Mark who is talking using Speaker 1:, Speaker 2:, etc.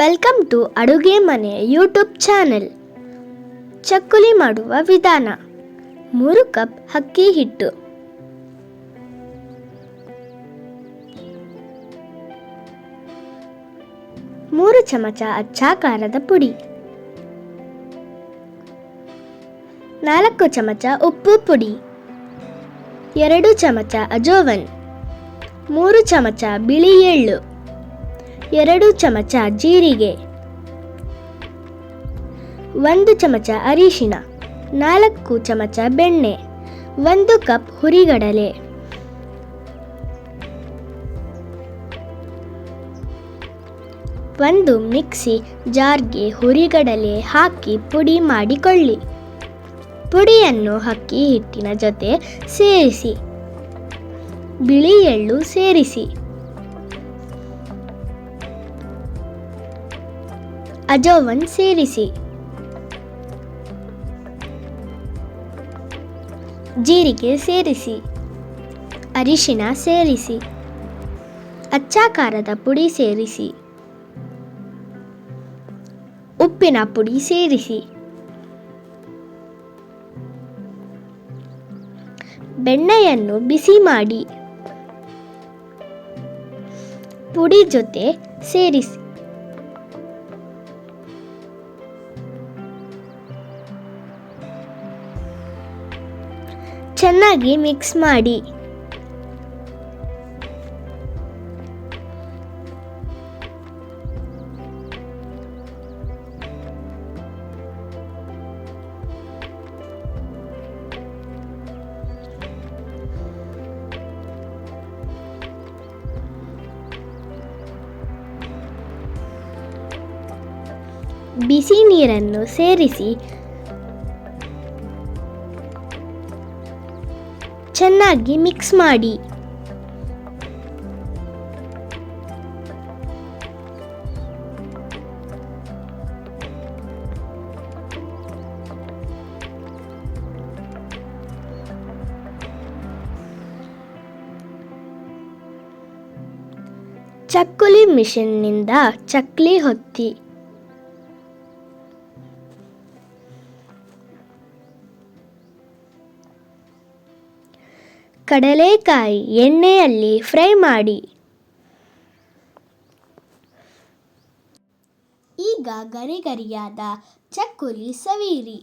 Speaker 1: Welcome to ಅಡುಗೆ ಮನೆ YouTube channel ಚಕ್ಕುಲಿ ಮಾಡುವ ವಿಧಾನ. ಮೂರು ಕಪ್ ಅಕ್ಕಿ ಹಿಟ್ಟು. ಮೂರು ಚಮಚ ಅಚ್ಚಾಕಾರದ ಪುಡಿ. ನಾಲ್ಕು ಚಮಚ ಉಪ್ಪು ಪುಡಿ. ಎರಡು ಚಮಚ ಅಜೋವನ್. ಮೂರು ಚಮಚ ಬಿಳಿ ಎಳ್ಳು. ಎರಡು ಚಮಚ ಜೀರಿಗೆ. ಒಂದು ಚಮಚ ಅರಿಶಿನ ನಾಲ್ಕು ಚಮಚ ಬೆಣ್ಣೆ, ಒಂದು ಕಪ್ ಹುರಿಗಡಲೆ. ಒಂದು ಮಿಕ್ಸಿ ಜಾರ್ಗೆ ಹುರಿಗಡಲೆ ಹಾಕಿ ಪುಡಿ ಮಾಡಿಕೊಳ್ಳಿ. ಪುಡಿಯನ್ನು ಅಕ್ಕಿ ಹಿಟ್ಟಿನ ಜೊತೆ ಸೇರಿಸಿ. ಬಿಳಿ ಎಳ್ಳು ಸೇರಿಸಿ. ಅಜೋವನ್ ಸೇರಿಸಿ. ಜೀರಿಗೆ ಸೇರಿಸಿ. ಅರಿಶಿನ ಸೇರಿಸಿ. ಅಚ್ಚಾಕಾರದ ಪುಡಿ ಸೇರಿಸಿ. ಉಪ್ಪಿನ ಪುಡಿ ಸೇರಿಸಿ. ಬೆಣ್ಣೆಯನ್ನು ಬಿಸಿ ಮಾಡಿ. ಪುಡಿ ಜೊತೆ ಸೇರಿಸಿ. ಚೆನ್ನಾಗಿ ಮಿಕ್ಸ್ ಮಾಡಿ. ಬಿಸಿ ನೀರನ್ನು ಸೇರಿಸಿ ಚೆನ್ನಾಗಿ ಮಿಕ್ಸ್ ಮಾಡಿ. ಚಕ್ಕುಲಿ ಮಿಷಿನ್ನಿಂದ ಚಕ್ಲಿ ಹೊತ್ತಿ. ಕಡಲೆಕಾಯಿ ಎಣ್ಣೆಯಲ್ಲಿ ಫ್ರೈ ಮಾಡಿ. ಈಗ ಗರಿಗರಿಯಾದ ಚಕ್ಕುಲಿ ಸವಿಯಿರಿ.